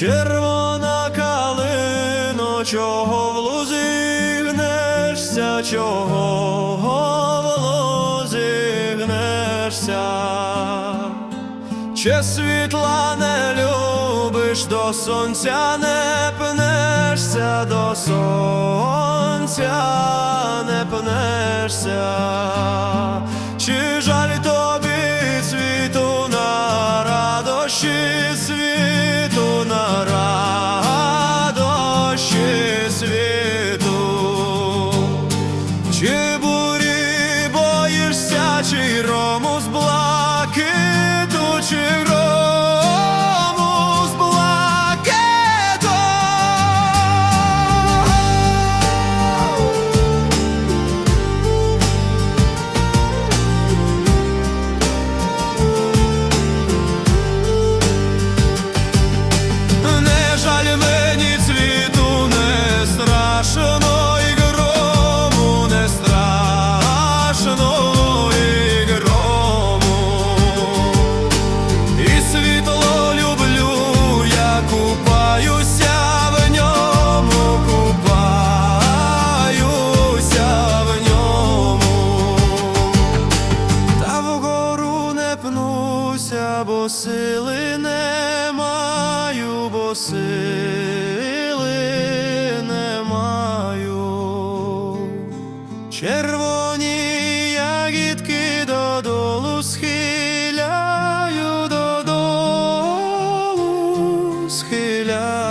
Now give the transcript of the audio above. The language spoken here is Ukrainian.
Червона калино, чого в чого в Че світла не любиш, до сонця не пнешся, до сонця не пнешся, чи жаль тобі світу на радощі світу не маю, бо сили не маю. Червоні ягідки додолу схиляю, додолу схиляю.